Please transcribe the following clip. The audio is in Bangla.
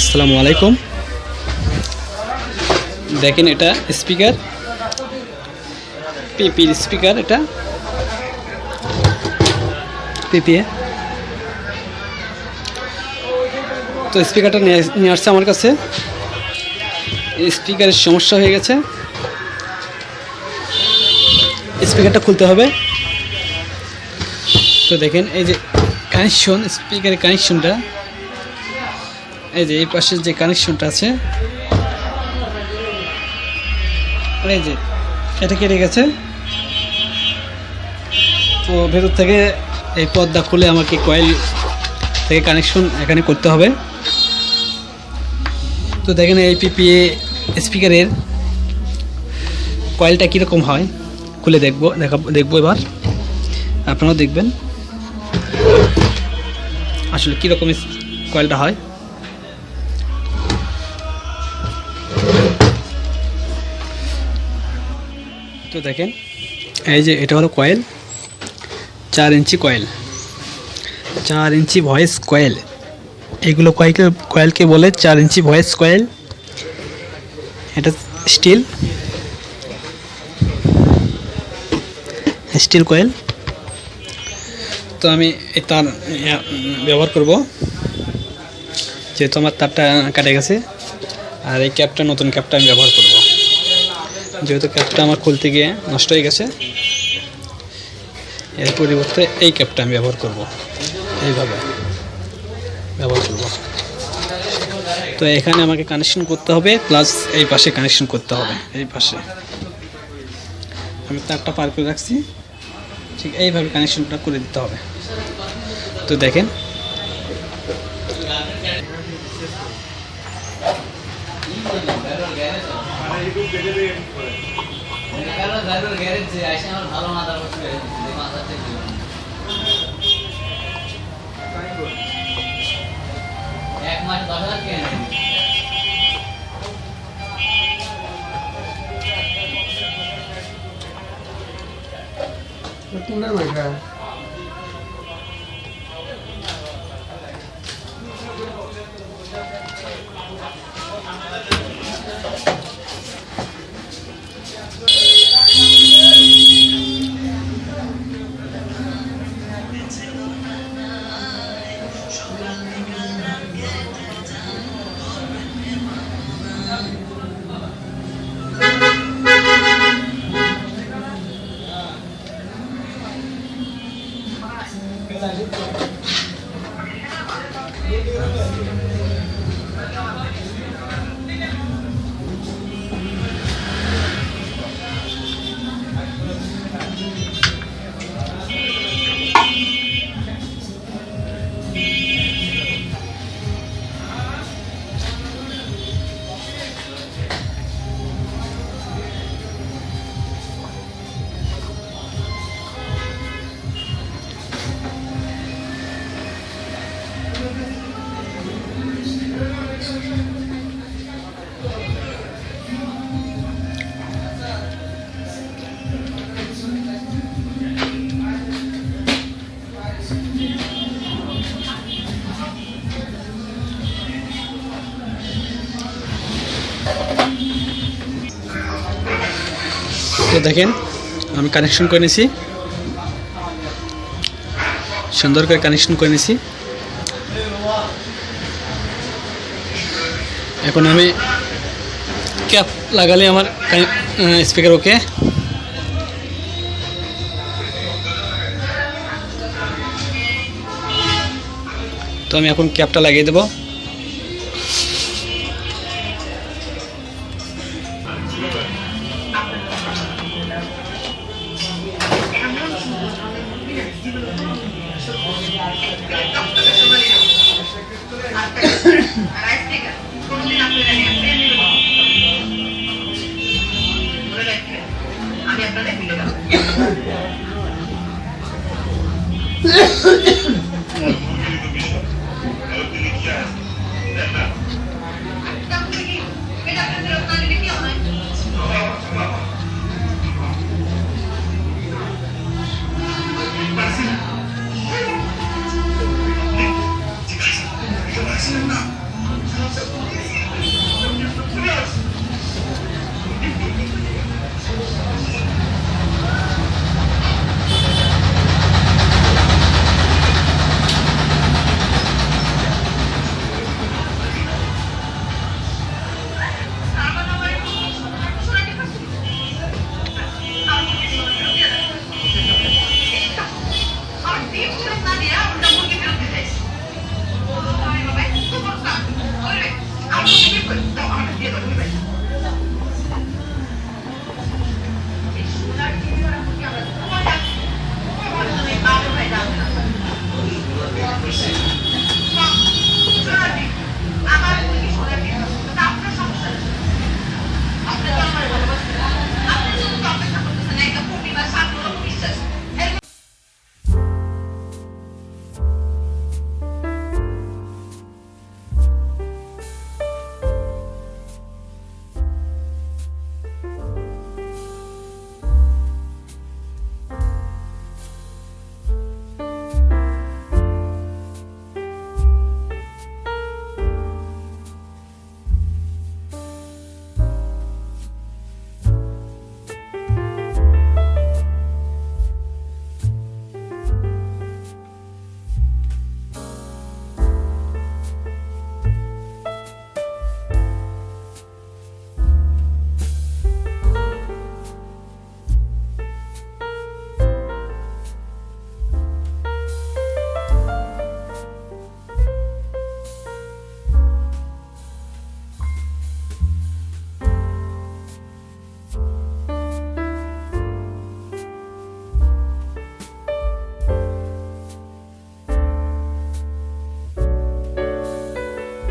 আসসালামু আলাইকুম। দেখেন এটা স্পিকার। পিপির স্পিকার এটা। পিপিএ তো স্পিকারটা নিয়ে নিয়ে আসছে আমার কাছে। স্পিকারের সমস্যা হয়ে গেছে। স্পিকারটা খুলতে হবে। তো দেখেন এই যে কানেকশন স্পিকারের কানেকশনটা এই যে এই পাশে যে কানেকশনটা আছে, এই যে এটা কেটে গেছে। তো ভেতর থেকে এই পর্দা খুলে আমাকে কয়েল থেকে কানেকশন এখানে করতে হবে। তো দেখেন এই পিপিএ স্পিকারের কয়েলটা কীরকম হয়, খুলে দেখব দেখাবো দেখব এবার। আপনারাও দেখবেন আসলে কীরকম কয়েলটা হয়। তো দেখেন, এই যে এটা হলো কয়েল চার ইঞ্চি কয়েল চার ইঞ্চি ভয়েস কয়েল এগুলো কয়েলকে কয়েলকে বলে চার ইঞ্চি ভয়েস কয়েল এটা স্টিল স্টিল কয়েল তো আমি এই তার ব্যবহার করব, যেহেতু আমার তারটা কাটে গেছে, আর এই ক্যাপটা নতুন ক্যাপটা আমি ব্যবহার করব। যেহেতু ক্যাপটা আমার খুলতে গিয়ে নষ্ট হয়ে গেছে, এর পরিবর্তে এই ক্যাপটা আমি ব্যবহার করব। এইভাবে ব্যবহার করব। তো এখানে আমাকে কানেকশন করতে হবে প্লাস এই পাশে কানেকশন করতে হবে, এই পাশে। আমি তারটা পার করে রাখছি, ঠিক এইভাবে কানেকশনটা করে দিতে হবে। তো দেখেন এক মাস দশ হাজার কে নেয় তো দেখেন, আমি কানেকশন করে নিয়েছি সুন্দর করে কানেকশন করে নিয়েছি এখন আমি ক্যাপ লাগালে আমার স্পিকার ওকে তো আমি এখন ক্যাপটা লাগিয়ে দেবো। আমি আপনাদের বিলে দেবো